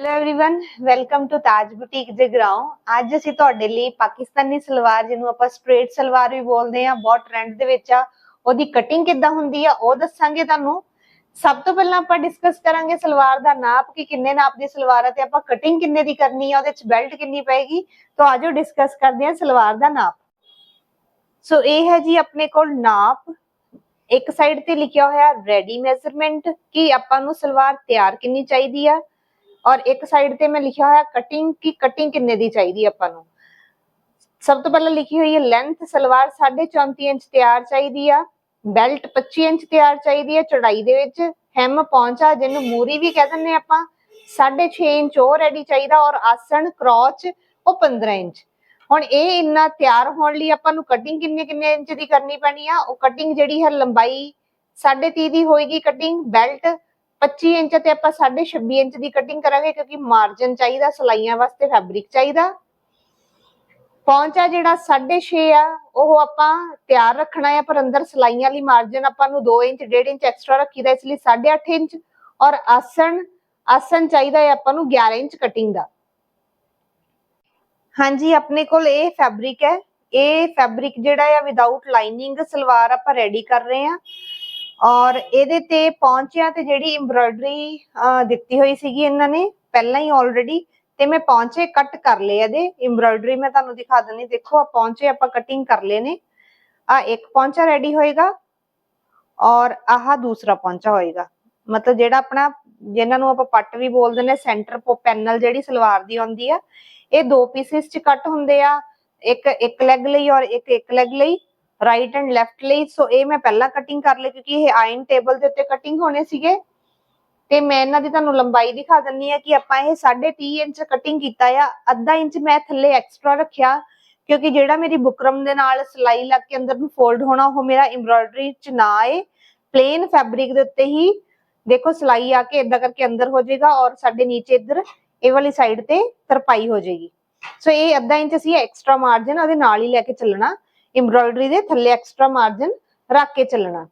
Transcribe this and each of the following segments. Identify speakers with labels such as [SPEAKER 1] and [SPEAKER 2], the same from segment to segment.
[SPEAKER 1] hello everyone welcome to Taj boutique Jagraon ਅੱਜ ਅਸੀਂ ਤੁਹਾਡੇ ਲਈ ਪਾਕਿਸਤਾਨੀ ਸਲਵਾਰ ਜਿਹਨੂੰ ਆਪਾਂ ਸਟ੍ਰੇਟ ਸਲਵਾਰ ਵੀ ਬੋਲਦੇ ਆ ਬਹੁਤ ਟ੍ਰੈਂਡ ਦੇ ਵਿੱਚ ਆ ਉਹਦੀ ਕਟਿੰਗ ਕਿੱਦਾਂ ਹੁੰਦੀ ਆ ਉਹ ਦੱਸਾਂਗੇ ਤੁਹਾਨੂੰ ਸਭ ਤੋਂ ਪਹਿਲਾਂ ਆਪਾਂ ਡਿਸਕਸ ਕਰਾਂਗੇ ਸਲਵਾਰ ਦਾ ਨਾਪ ਕਿ ਕਿੰਨੇ ਨਾਪ ਦੀ ਸਲਵਾਰ ਹੈ ਤੇ ਆਪਾਂ ਕਟਿੰਗ ਕਿੰਨੇ ਦੀ ਕਰਨੀ ਆ ਉਹਦੇ ਵਿੱਚ ਬੈਲਟ ਕਿੰਨੀ ਪਏਗੀ ਤਾਂ ਆਜੋ ਡਿਸਕਸ ਕਰਦੇ ਹਾਂ ਸਲਵਾਰ ਦਾ ਨਾਪ ਸੋ ਇਹ ਹੈ ਜੀ ਆਪਣੇ ਕੋਲ ਨਾਪ ਇੱਕ ਸਾਈਡ ਤੇ ਲਿਖਿਆ ਹੋਇਆ ਰੈਡੀ ਮੈਜ਼ਰਮੈਂਟ ਕਿ ਆਪਾਂ ਨੂੰ ਸਲਵਾਰ ਤਿਆਰ ਕਿੰਨੀ ਚਾਹੀਦੀ ਆ ਔਰ ਇੱਕ ਸਾਈਡ ਤੇ ਮੈਂ ਲਿਖਿਆ ਹੋਇਆ ਕਟਿੰਗ ਕੀ ਕਟਿੰਗ ਕਿੰਨੇ ਦੀ ਚਾਹੀਦੀ ਆਪਾਂ ਨੂੰ? ਸਭ ਤੋਂ ਪਹਿਲਾਂ ਲਿਖੀ ਹੋਈ ਹੈ ਲੈਂਥ ਸਲਵਾਰ 34 ਇੰਚ ਤਿਆਰ ਚਾਹੀਦੀ ਆ ਬੈਲਟ 25 ਇੰਚ ਤਿਆਰ ਚਾਹੀਦੀ ਹੈ ਚੌੜਾਈ ਦੇ ਵਿੱਚ ਹੈਮ ਪਹੁੰਚਾ ਜਿਹਨੂੰ ਮੂਰੀ ਵੀ ਕਹਿ ਦਿੰਦੇ ਆਪਾਂ 6.5 ਇੰਚ ਉਹ ਰੈਡੀ ਚਾਹੀਦਾ ਔਰ ਆਸਣ ਕ੍ਰੋਚ ਉਹ 15 ਇੰਚ। ਹੁਣ ਇਹ ਇੰਨਾ ਤਿਆਰ ਹੋਣ ਲਈ ਆਪਾਂ ਨੂੰ ਕਟਿੰਗ ਕਿੰਨੇ ਕਿੰਨੇ ਇੰਚ ਦੀ ਕਰਨੀ ਪੈਣੀ ਆ? ਉਹ ਕਟਿੰਗ ਜਿਹੜੀ ਹੈ ਲੰਬਾਈ 30.5 ਦੀ ਹੋਏਗੀ ਕਟਿੰਗ ਬੈਲਟ 25 ਇੰਚ ਤੇ ਆਪਾਂ 26 ਇੰਚ ਦੀ ਕਟਿੰਗ ਕਰਾਂਗੇ ਕਿਉਂਕਿ ਮਾਰਜਨ ਚਾਹੀਦਾ, ਸਲਾਈਆਂ ਵਾਸਤੇ ਫੈਬਰਿਕ ਚਾਹੀਦਾ। ਪਹੁੰਚਾ ਜਿਹੜਾ 6.5 ਆ, ਉਹ ਆਪਾਂ ਤਿਆਰ ਰੱਖਣਾ ਹੈ ਪਰ ਅੰਦਰ ਸਲਾਈਆਂ ਲਈ ਮਾਰਜਨ ਆਪਾਂ ਨੂੰ 2 ਇੰਚ 1.5 ਇੰਚ ਐਕਸਟਰਾ ਰੱਖੀਦਾ, ਇਸ ਲਈ 8.5 ਇੰਚ। ਔਰ ਆਸਣ ਆਸਣ ਚਾਹੀਦਾ ਹੈ ਆਪਾਂ ਨੂੰ 11 ਇੰਚ ਕਟਿੰਗ ਦਾ। ਹਾਂਜੀ, ਆਪਣੇ ਕੋਲ ਇਹ ਫੈਬਰਿਕ ਹੈ। ਇਹ ਫੈਬਰਿਕ ਜਿਹੜਾ ਆ ਵਿਦਆਊਟ ਲਾਈਨਿੰਗ ਸਲਵਾਰ ਆਪਾਂ ਰੈਡੀ ਕਰ ਰਹੇ ਆ। ਔਰ ਇਹਦੇ ਤੇ ਪਹੁੰਚਿਆਂ ਤੇ ਜਿਹੜੀ ਐਮਬ੍ਰੋਇਡਰੀ ਦਿੱਤੀ ਹੋਈ ਸੀਗੀ ਇਹਨਾਂ ਨੇ, ਪਹਿਲਾਂ ਹੀ ਆਲਰੇਡੀ ਤੇ ਮੈਂ ਪਹੁੰਚੇ ਕੱਟ ਕਰ ਲਏ ਇਹਦੇ ਐਮਬ੍ਰੋਇਡਰੀ ਮੈਂ ਤੁਹਾਨੂੰ ਦਿਖਾ ਦਿੰਨੀ ਦੇਖੋ ਆ ਪਹੁੰਚੇ, ਆਪਾਂ ਕਟਿੰਗ ਕਰ ਲਏ ਨੇ, ਆ ਇੱਕ ਪਹੁੰਚਾ ਰੈਡੀ ਹੋਏਗਾ, ਔਰ ਆਹ ਦੂਸਰਾ ਪਹੁੰਚਾ ਹੋਏਗਾ, ਮਤਲਬ ਜਿਹੜਾ ਆਪਣਾ ਜਿਨ੍ਹਾਂ ਨੂੰ ਆਪਾਂ ਪੱਟ ਵੀ ਬੋਲਦੇ ਨੇ ਸੈਂਟਰ ਪੈਨਲ ਜਿਹੜੀ ਸਲਵਾਰ ਦੀ ਆਉਂਦੀ ਆ, ਇਹ ਦੋ ਪੀਸਿਸ ਚ ਕੱਟ ਹੁੰਦੇ ਆ, ਇੱਕ ਇੱਕ ਲੈਗ ਲਈ ਔਰ ਇੱਕ ਇੱਕ ਲੈਗ ਲਈ ਰਾਈਟ ਐਂਡ ਲੈਫਟ ਲਈ। ਸੋ ਇਹ ਮੈਂ ਪਹਿਲਾਂ ਕਟਿੰਗ ਕਰ ਲਈ ਕਿਉਂਕਿ ਇਹ ਆਇਨ ਟੇਬਲ ਦੇ ਉੱਤੇ ਕਟਿੰਗ ਹੋਣੇ ਸੀਗੇ। ਤੇ ਮੈਂ ਇਹਨਾਂ ਦੀ ਤੁਹਾਨੂੰ ਲੰਬਾਈ ਦਿਖਾ ਦਿੰਨੀ ਆ ਕਿ ਆਪਾਂ ਇਹ 30.5 ਇੰਚ ਕਟਿੰਗ ਕੀਤਾ ਆ। ਅੱਧਾ ਇੰਚ ਮੈਂ ਥੱਲੇ ਐਕਸਟਰਾ ਰੱਖਿਆ, ਕਿਉਂਕਿ ਜਿਹੜਾ ਮੇਰੀ ਬੁਕਰਮ ਦੇ ਨਾਲ ਸਲਾਈ ਲੱਗ ਕੇ ਅੰਦਰ ਨੂੰ ਫੋਲਡ ਹੋਣਾ, ਉਹ ਮੇਰਾ ਐਮਬ੍ਰੋਇਡਰੀ ਚ ਨਾ ਆਏ। ਪਲੇਨ ਫੈਬਰਿਕ ਦੇ ਉੱਤੇ ਹੀ ਦੇਖੋ ਸਲਾਈ ਆ ਕੇ ਇਦਾਂ ਕਰਕੇ ਅੰਦਰ ਹੋ ਜਾਏਗਾ ਔਰ ਸਾਡੇ ਨੀਚੇ ਇੱਧਰ ਇਹ ਵਾਲੀ ਸਾਈਡ ਤੇ ਤਰਪਾਈ ਹੋ ਜਾਏਗੀ। ਸੋ ਇਹ ਅੱਧਾ ਇੰਚ ਅਸੀਂ ਐਕਸਟਰਾ ਮਾਰਜਨ ਉਹਦੇ ਨਾਲ ਹੀ ਲੈ ਕੇ ਚੱਲਣਾ। ਐਮਬ੍ਰੋਇਡਰੀ ਦੇ ਥੱਲੇ ਐਕਸਟਰਾ ਮਾਰਜਨ ਰੱਖ ਕੇ ਚੱਲਣਾ।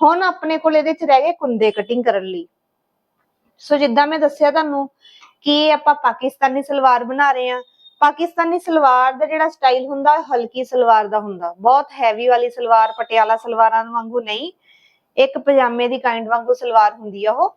[SPEAKER 1] ਹੁਣ ਆਪਣੇ ਕੋਲ ਇਹਦੇ ਚ ਰਹਿ ਗਏ ਕੁੰਦੇ ਕਟਿੰਗ ਕਰਨ ਲਈ। ਸੋ ਜਿੱਦਾਂ ਮੈਂ ਦੱਸਿਆ ਤੁਹਾਨੂੰ ਕਿ ਆਪਾਂ ਪਾਕਿਸਤਾਨੀ ਸਲਵਾਰ ਬਣਾ ਰਹੇ ਆ ਪਾਕਿਸਤਾਨੀ ਸਲਵਾਰ ਦਾ ਜਿਹੜਾ ਸਟਾਈਲ ਹੁੰਦਾ ਹੈ ਹਲਕੀ ਸਲਵਾਰ ਦਾ ਹੁੰਦਾ। ਬਹੁਤ ਹੈਵੀ ਵਾਲੀ ਸਲਵਾਰ, ਪਟਿਆਲਾ ਸਲਵਾਰਾਂ ਵਾਂਗੂ ਨਹੀਂ। ਇੱਕ ਪਜਾਮੇ ਦੀ ਕਾਈਂਡ ਵਾਂਗੂ ਸਲਵਾਰ ਹੁੰਦੀ ਆ ਉਹ।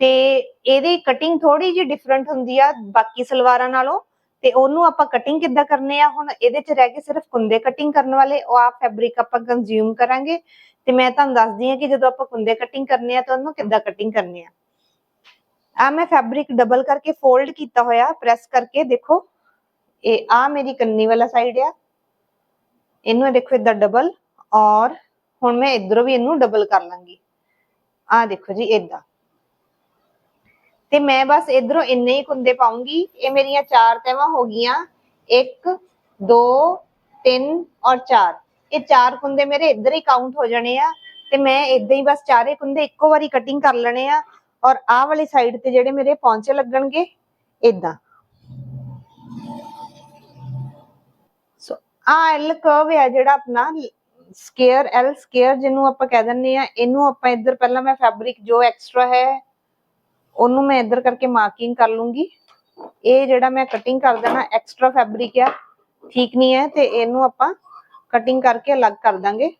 [SPEAKER 1] ਤੇ ਇਹਦੀ ਕਟਿੰਗ ਥੋੜੀ ਜਿਹੀ ਡਿਫਰੈਂਟ ਹੁੰਦੀ ਆ ਬਾਕੀ ਸਲਵਾਰਾਂ ਨਾਲੋਂ। ਤੇ ਉਹਨੂੰ ਆਪਾਂ ਕਟਿੰਗ ਕਿੱਦਾਂ ਕਰਨੇ ਆ? ਹੁਣ ਇਹਦੇ ਚ ਰਹਿ ਗਏ ਸਿਰਫ ਕੁੰਦੇ ਕਟਿੰਗ ਕਰਨ ਵਾਲੇ, ਉਹ ਆ ਫੈਬਰਿਕ ਆਪਾਂ ਕੰਜ਼ਿਊਮ ਕਰਾਂਗੇ। ਤੇ ਮੈਂ ਤੁਹਾਨੂੰ ਦੱਸਦੀ ਆ ਕਿ ਜਦੋਂ ਆਪਾਂ ਕੁੰਦੇ ਕਟਿੰਗ ਕਰਨੇ ਆ ਤਾਂ ਉਹਨੂੰ ਕਿੱਦਾਂ ਕਟਿੰਗ ਕਰਨੇ ਆ। ਆ ਮੈਂ ਫੈਬਰਿਕ ਡਬਲ ਕਰਕੇ ਫੋਲਡ ਕੀਤਾ ਹੋਇਆ ਪ੍ਰੈਸ ਕਰਕੇ ਦੇਖੋ। ਇਹ ਆ ਮੇਰੀ ਕੰਨੀ ਵਾਲਾ ਸਾਈਡ ਆ। ਇਹਨੂੰ ਦੇਖੋ ਇਦਾਂ ਡਬਲ ਔਰ ਹੁਣ ਮੈਂ ਇਧਰੋਂ ਵੀ ਇਹਨੂੰ ਡਬਲ ਕਰ ਲਾਂਗੀ। ਆ ਦੇਖੋ ਜੀ, ਇਦਾਂ। ਤੇ ਮੈਂ ਬਸ ਇਧਰੋਂ ਇੰਨੇ ਹੀ ਕੁੰਦੇ ਪਾਉਂਗੀ। ਇਹ ਮੇਰੀਆਂ ਚਾਰ ਤੈਵਾਂ ਹੋ ਗਈਆਂ। 1 2 3 ਔਰ 4 ਇਹ ਚਾਰ ਕੁੰਦੇ ਮੇਰੇ ਇੱਧਰ ਹੀ ਕਾਊਂਟ ਹੋ ਜਾਣੇ ਆ ਤੇ ਮੈਂ ਇਦਾਂ ਹੀ ਬਸ ਚਾਰੇ ਕੁੰਦੇ ਇੱਕੋ ਵਾਰੀ ਕਟਿੰਗ ਕਰ ਲੈਣੇ ਆ ਔਰ ਆਹ ਵਾਲੀ ਸਾਈਡ ਤੇ ਜਿਹੜੇ ਮੇਰੇ ਪੌਂਚੇ ਲੱਗਣਗੇ ਇਦਾਂ ਸੋ ਆ ਐਲ ਕਰਵ ਹੈ ਜਿਹੜਾ ਆਪਣਾ ਸਕੇਅਰ ਐਲ ਸਕੇਅਰ ਜਿਹਨੂੰ ਆਪਾਂ ਕਹਿ ਦਿੰਨੇ ਆ, ਇਹਨੂੰ ਆਪਾਂ ਇੱਧਰ ਪਹਿਲਾਂ ਮੈਂ ਫੈਬਰਿਕ ਜੋ ਐਕਸਟਰਾ ਹੈ ਉਹਨੂੰ ਮੈਂ ਇੱਧਰ ਕਰਕੇ ਮਾਰਕਿੰਗ ਕਰ ਲੂੰਗੀ। ਇਹ ਜਿਹੜਾ ਮੈਂ ਕਟਿੰਗ ਕਰ ਦੇਣਾ ਐਕਸਟਰਾ ਫੈਬਰਿਕ ਆ, ਠੀਕ ਨਹੀਂ ਹੈ ਤੇ ਇਹਨੂੰ ਆਪਾਂ ਕਟਿੰਗ ਕਰਕੇ ਅਲੱਗ ਕਰ ਦਾਂਗੇ।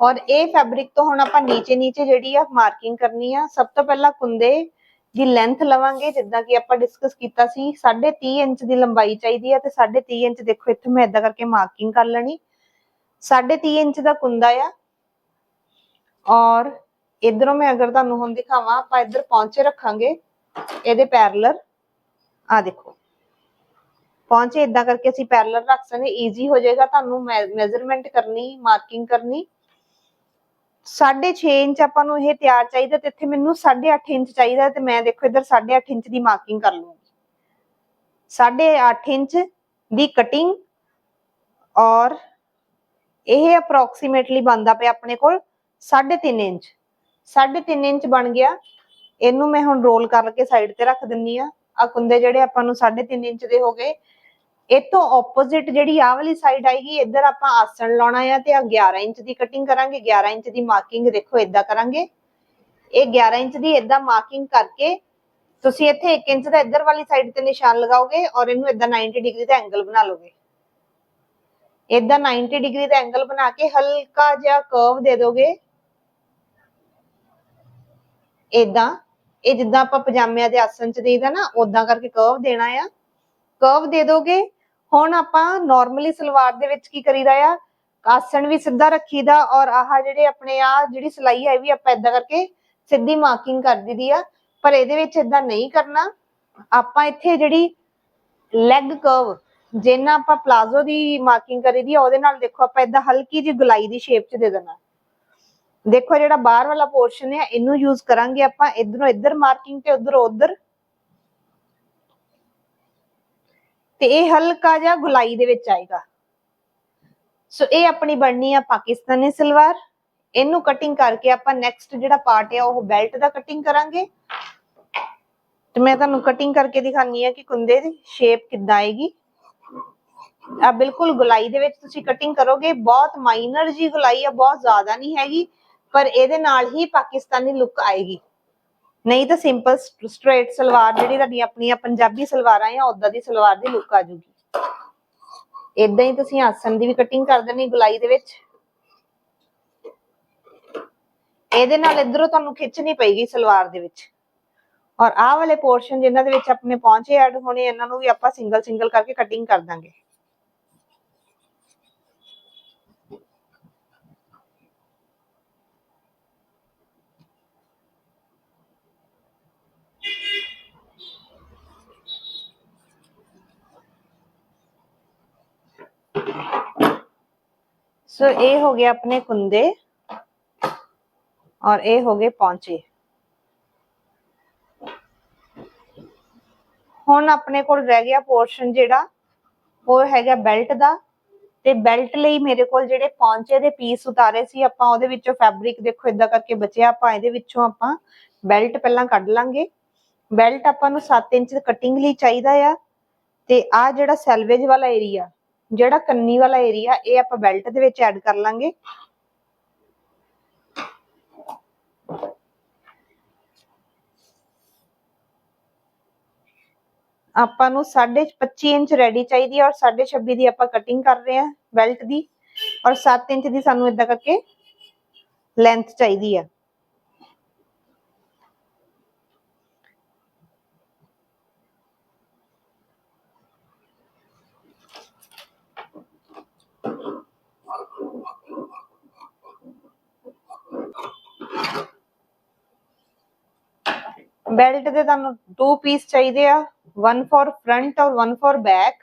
[SPEAKER 1] ਔਰ ਇਹ ਫੈਬਰਿਕ ਤੋਂ ਹੁਣ ਆਪਾਂ ਨੀਚੇ ਨੀਚੇ ਜਿਹੜੀ ਆ ਮਾਰਕਿੰਗ ਕਰਨੀ ਆ, ਸਭ ਤੋਂ ਪਹਿਲਾਂ ਕੁੰਦੇ ਦੀ ਲੈਂਥ ਲਵਾਂਗੇ, ਜਿੱਦਾਂ ਕਿ ਆਪਾਂ ਡਿਸਕਸ ਕੀਤਾ ਸੀ 30.5 ਇੰਚ ਦੀ ਲੰਬਾਈ ਚਾਹੀਦੀ ਆ ਤੇ 30.5 ਇੰਚ ਦੇਖੋ, ਇੱਥੇ ਮੈਂ ਇਦਾਂ ਕਰਕੇ ਮਾਰਕਿੰਗ ਕਰ ਲੈਣੀ। 30.5 ਇੰਚ ਦਾ ਕੁੰਦਾ ਆ। ਔਰ ਇਧਰੋਂ ਮੈਂ ਅਗਰ ਤੁਹਾਨੂੰ ਹੁਣ ਦਿਖਾਵਾਂ, ਆਪਾਂ ਇਧਰ ਪਹੁੰਚੇ ਰੱਖਾਂਗੇ, ਇਹਦੇ ਪੈਰਲਰ ਆ ਦੇਖੋ। ਪਹੁੰਚੇ ਇਦਾਂ ਕਰਕੇ ਅਸੀਂ ਪੈਰਲਰ ਰੱਖ ਸਕਦੇ ਈਜ਼ੀ ਹੋ ਜਾਏਗਾ ਤੁਹਾਨੂੰ ਮੈਜ਼ਰਮੈਂਟ ਕਰਨੀ ਮਾਰਕਿੰਗ ਕਰਨੀ। 6.5 ਇੰਚ ਆਪਾਂ ਨੂੰ ਇਹ ਤਿਆਰ ਚਾਹੀਦਾ ਤੇ ਇੱਥੇ ਮੈਨੂੰ 8.5 ਇੰਚ ਚਾਹੀਦਾ ਤੇ ਮੈਂ ਦੇਖੋ ਇਧਰ 8.5 ਇੰਚ ਦੀ ਮਾਰਕਿੰਗ ਕਰ ਲੂੰਗੀ 8.5 ਇੰਚ ਦੀ ਕਟਿੰਗ ਔਰ ਇਹ ਅਪਰੋਕਸੀਮੇਟਲੀ ਬਣਦਾ ਪਿਆ ਆਪਣੇ ਕੋਲ 3.5 ਇੰਚ। 3.5 ਇੰਚ ਬਣ ਗਿਆ। ਇਹਨੂੰ ਮੈਂ ਹੁਣ ਰੋਲ ਕਰਕੇ ਸਾਈਡ ਤੇ ਰੱਖ ਦਿੰਨੀ ਆ। ਆ ਕੁੰਦੇ ਜਿਹੜੇ ਆਪਾਂ ਨੂੰ 3.5 ਇੰਚ ਦੇ ਹੋ ਗਏ, ਇਹ ਆਪੋਜ਼ਿਟ ਜਿਹੜੀ ਆਹ ਵਾਲੀ ਸਾਈਡ ਆਏਗੀ, ਇੱਧਰ ਆਪਾਂ ਆਸਣ ਲਾਉਣਾ ਆ ਤੇ ਆ 11 ਇੰਚ ਦੀ ਕਟਿੰਗ ਕਰਾਂਗੇ। 11 ਇੰਚ ਦੀ ਮਾਰਕਿੰਗ ਦੇਖੋ ਇਦਾਂ ਕਰਾਂਗੇ। ਇਹ 11 ਇੰਚ ਦੀ ਇਦਾਂ ਮਾਰਕਿੰਗ ਕਰਕੇ ਤੁਸੀਂ ਇੱਥੇ 1 ਇੰਚ ਦਾ ਇੱਧਰ ਵਾਲੀ ਸਾਈਡ ਤੇ ਨਿਸ਼ਾਨ ਲਗਾਓਗੇ ਔਰ ਇਹਨੂੰ ਇਦਾਂ 90 ਡਿਗਰੀ ਦਾ ਐਂਗਲ ਬਣਾ ਲਓਗੇ। ਇਦਾਂ 90 ਡਿਗਰੀ ਦਾ ਐਂਗਲ ਬਣਾ ਕੇ ਹਲਕਾ ਜਿਹਾ ਕਰਵ ਦੇ ਦੋਗੇ। ਇਦਾਂ ਇਹ ਜਿੱਦਾਂ ਆਪਾਂ ਪਜਾਮਿਆਂ ਦੇ ਆਸਨ ਚ ਦੇਈਦਾ ਨਾ ਉਦਾਂ ਕਰਕੇ ਕਰਵ ਦੇਣਾ ਆ। ਕਰਵ ਦੇ ਦੋਗੇ, ਹੁਣ ਆਪਾਂ ਨਾਰਮਲੀ ਸਲਵਾਰ ਦੇ ਵਿੱਚ ਕੀ ਕਰੀਦਾ ਆ? ਆਸਣ ਵੀ ਸਿੱਧਾ ਰੱਖੀਦਾ ਔਰ ਆਹ ਜਿਹੜੇ ਆਪਣੇ ਆ, ਜਿਹੜੀ ਸਲਾਈ ਹੈ ਵੀ ਆਪਾਂ ਇਦਾਂ ਕਰਕੇ ਸਿੱਧੀ ਮਾਰਕਿੰਗ ਕਰ ਦਿੱਦੀ ਆ। ਪਰ ਇਹਦੇ ਵਿੱਚ ਇਦਾਂ ਨਹੀਂ ਕਰਨਾ। ਆਪਾਂ ਇੱਥੇ ਜਿਹੜੀ ਲੈਗ ਕਰਵ ਜਿੰਨਾ ਆਪਾਂ ਪਲਾਜ਼ੋ ਦੀ ਮਾਰਕਿੰਗ ਕਰੀਦੀ ਆ, ਉਹਦੇ ਨਾਲ ਦੇਖੋ ਆਪਾਂ ਇਦਾਂ ਹਲਕੀ ਜਿਹੀ ਗੁਲਾਈ ਦੀ ਸ਼ੇਪ ਚ ਦੇ ਦੇਣਾ। ਦੇਖੋ ਜਿਹੜਾ ਬਾਹਰ ਵਾਲਾ ਪੋਰਸ਼ਨ ਹੈ, ਇਹਨੂੰ ਯੂਜ਼ ਕਰਾਂਗੇ ਆਪਾਂ, ਇਧਰੋਂ ਇੱਧਰ ਮਾਰਕਿੰਗ ਤੇ ਉਧਰੋਂ ਉਧਰ। ਤੇ ਇਹ ਹਲਕਾ ਜਿਹਾ ਗੁਲਾਈ ਦੇ ਵਿੱਚ ਆਏਗਾ। ਸੋ ਇਹ ਆਪਣੀ ਬਣਨੀ ਆ ਪਾਕਿਸਤਾਨੀ ਸਲਵਾਰ। ਇਹਨੂੰ ਕਟਿੰਗ ਕਰਕੇ ਆਪਾਂ ਨੈਕਸਟ ਜਿਹੜਾ ਪਾਰਟ ਆ, ਉਹ ਬੈਲਟ ਦਾ ਕਟਿੰਗ ਕਰਾਂਗੇ। ਤੇ ਮੈਂ ਤੁਹਾਨੂੰ ਕਟਿੰਗ ਕਰਕੇ ਦਿਖਾਨੀ ਆ ਕਿ ਕੁੰਦੇ ਦੀ ਸ਼ੇਪ ਕਿੱਦਾਂ ਆਏਗੀ। ਆ ਬਿਲਕੁਲ ਗੁਲਾਈ ਦੇ ਵਿੱਚ ਤੁਸੀਂ ਕਟਿੰਗ ਕਰੋਗੇ। ਬਹੁਤ ਮਾਈਨਰ ਜੀ ਗੁਲਾਈ ਆ, ਬਹੁਤ ਜ਼ਿਆਦਾ ਨਹੀਂ ਹੈਗੀ। ਪਰ ਇਹਦੇ ਨਾਲ ਹੀ ਪਾਕਿਸਤਾਨੀ ਲੁੱਕ ਆਏਗੀ। ਨਹੀਂ ਤਾਂ ਸਿੰਪਲ ਸਟ੍ਰੇਟ ਸਲਵਾਰ ਜਿਹੜੀ ਤੁਹਾਡੀ ਆਪਣੀਆਂ ਪੰਜਾਬੀ ਸਲਵਾਰਾਂ ਆ ਉਦਾਂ ਦੀ ਸਲਵਾਰ ਦੀ ਲੁੱਕ ਆ ਜੂਗੀ ਇਦਾਂ ਹੀ ਤੁਸੀਂ ਆਸਨ ਦੀ ਵੀ ਕਟਿੰਗ ਕਰ ਦੇਣੀ ਗੁਲਾਈ ਦੇ ਵਿੱਚ। ਇਹਦੇ ਨਾਲ ਇਧਰੋਂ ਤੁਹਾਨੂੰ ਖਿੱਚ ਨਹੀਂ ਪਏਗੀ ਸਲਵਾਰ ਦੇ ਵਿੱਚ। ਔਰ ਆਹ ਵਾਲੇ ਪੋਰਸ਼ਨ ਜਿਨ੍ਹਾਂ ਦੇ ਵਿੱਚ ਆਪਣੇ ਪਹੁੰਚੇ ਐਡ ਹੋਣੇ, ਇਹਨਾਂ ਨੂੰ ਵੀ ਆਪਾਂ ਸਿੰਗਲ ਸਿੰਗਲ ਕਰਕੇ ਕਟਿੰਗ ਕਰ ਦਾਂਗੇ। ਸੋ ਇਹ ਹੋ ਗਿਆ ਆਪਣੇ ਕੁੰਦੇ ਔਰ ਇਹ ਹੋ ਗਏ ਪੌਂਚੇ। ਹੁਣ ਆਪਣੇ ਕੋਲ ਰਹਿ ਗਿਆ ਪੋਰਸ਼ਨ ਜਿਹੜਾ, ਉਹ ਹੈਗਾ ਬੈਲਟ ਦਾ। ਤੇ ਬੈਲਟ ਲਈ ਮੇਰੇ ਕੋਲ ਜਿਹੜੇ ਪੌਂਚੇ ਦੇ ਪੀਸ ਉਤਾਰੇ ਸੀ, ਆਪਾਂ ਉਹਦੇ ਵਿੱਚੋਂ ਫੈਬਰਿਕ ਦੇਖੋ ਇਦਾਂ ਕਰਕੇ ਬਚਿਆ, ਆਪਾਂ ਇਹਦੇ ਵਿੱਚੋਂ ਆਪਾਂ ਬੈਲਟ ਪਹਿਲਾਂ ਕੱਢ ਲਾਂਗੇ। ਬੈਲਟ ਆਪਾਂ ਨੂੰ 7 ਇੰਚ ਕਟਿੰਗ ਲਈ ਚਾਹੀਦਾ ਆ। ਤੇ ਆ ਜਿਹੜਾ ਸੈਲਵੇਜ ਵਾਲਾ ਏਰੀਆ ਜਿਹੜਾ ਕੰਨੀ ਵਾਲਾ ਏਰੀਆ ਇਹ ਆਪਾਂ ਬੈਲਟ ਦੇ ਵਿੱਚ ਐਡ ਕਰ ਲਾਂਗੇ। ਆਪਾਂ ਨੂੰ 25 ਇੰਚ ਰੈਡੀ ਚਾਹੀਦੀ ਹੈ ਔਰ 26 ਦੀ ਆਪਾਂ ਕਟਿੰਗ ਕਰ ਰਹੇ ਹਾਂ ਬੈਲਟ ਦੀ। ਔਰ 7 ਇੰਚ ਦੀ ਸਾਨੂੰ ਇਦਾਂ ਕਰਕੇ ਲੈਂਥ ਚਾਹੀਦੀ ਹੈ। ਬੈਲਟ ਦੇ ਤੁਹਾਨੂੰ ਦੋ ਪੀਸ ਚਾਹੀਦੇ ਆ ਵਨ ਫॉर ਫਰੰਟ ਔਰ one for back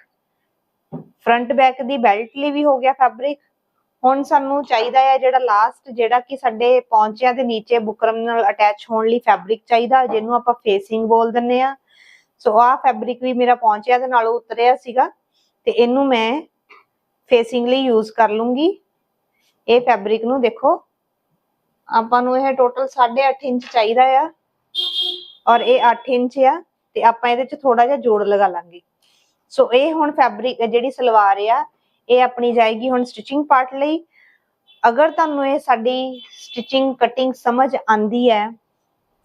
[SPEAKER 1] front back the belt ਲਈ ਵੀ ਹੋ ਗਿਆ ਫੈਬਰਿਕ ਹੁਣ ਸਾਨੂੰ ਚਾਹੀਦਾ ਹੈ ਜਿਹੜਾ ਲਾਸਟ ਜਿਹੜਾ ਕਿ ਸਾਡੇ ਪੌਂਚਿਆਂ ਦੇ ਨੀਚੇ ਬੁਕਰਮ ਨਾਲ ਅਟੈਚ ਹੋਣ ਲਈ ਫੈਬਰਿਕ ਚਾਹੀਦਾ, ਜਿਹਨੂੰ ਆਪਾਂ ਫੇਸਿੰਗ ਬੋਲ ਦਿੰਨੇ ਆ। ਸੋ ਆਹ ਫੈਬਰਿਕ ਵੀ ਮੇਰਾ ਪੌਂਚਿਆਂ ਦੇ ਨਾਲ ਉਤਰਿਆ ਸੀਗਾ ਤੇ ਇਹਨੂੰ ਮੈਂ ਫੇਸਿੰਗ ਲਈ ਯੂਜ਼ ਕਰ ਲੂੰਗੀ। ਇਹ ਫੈਬਰਿਕ ਨੂੰ ਦੇਖੋ, ਆਪਾਂ ਨੂੰ ਇਹ ਟੋਟਲ 8.5 ਇੰਚ ਚਾਹੀਦਾ ਆ। ਔਰ ਇਹ 8 ਇੰਚ ਆ, ਤੇ ਆਪਾਂ ਇਹਦੇ ਚ ਥੋੜਾ ਜਿਹਾ ਜੋੜ ਲਗਾ ਲਾਂਗੇ। ਸੋ ਇਹ ਹੁਣ ਫੈਬਰਿਕ ਜਿਹੜੀ ਸਲਵਾਰ ਆ, ਇਹ ਆਪਣੀ ਜਾਏਗੀ ਹੁਣ ਸਟਿਚਿੰਗ ਪਾਰਟ ਲਈ। ਅਗਰ ਤੁਹਾਨੂੰ ਇਹ ਸਾਡੀ ਸਟਿਚਿੰਗ ਕਟਿੰਗ ਸਮਝ ਆਂਦੀ ਹੈ,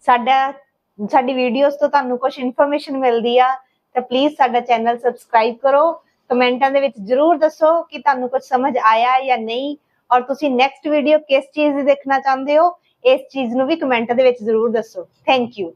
[SPEAKER 1] ਸਾਡਾ, ਸਾਡੀ ਵੀਡੀਓਜ਼ ਤੋਂ ਤੁਹਾਨੂੰ ਕੁਝ ਇਨਫੋਰਮੇਸ਼ਨ ਮਿਲਦੀ ਆ, ਤਾਂ ਪਲੀਜ਼ ਸਾਡਾ ਚੈਨਲ ਸਬਸਕ੍ਰਾਈਬ ਕਰੋ। ਕਮੈਂਟਾਂ ਦੇ ਵਿੱਚ ਜਰੂਰ ਦੱਸੋ ਕਿ ਤੁਹਾਨੂੰ ਕੁਝ ਸਮਝ ਆਇਆ ਜਾਂ ਨਹੀਂ। ਔਰ ਤੁਸੀਂ ਨੈਕਸਟ ਵੀਡੀਓ ਕਿਸ ਚੀਜ਼ ਦੀ ਦੇਖਣਾ ਚਾਹੁੰਦੇ ਹੋ, ਇਸ ਚੀਜ਼ ਨੂੰ ਵੀ ਕਮੈਂਟ ਦੇ ਵਿੱਚ ਜਰੂਰ ਦੱਸੋ। Thank you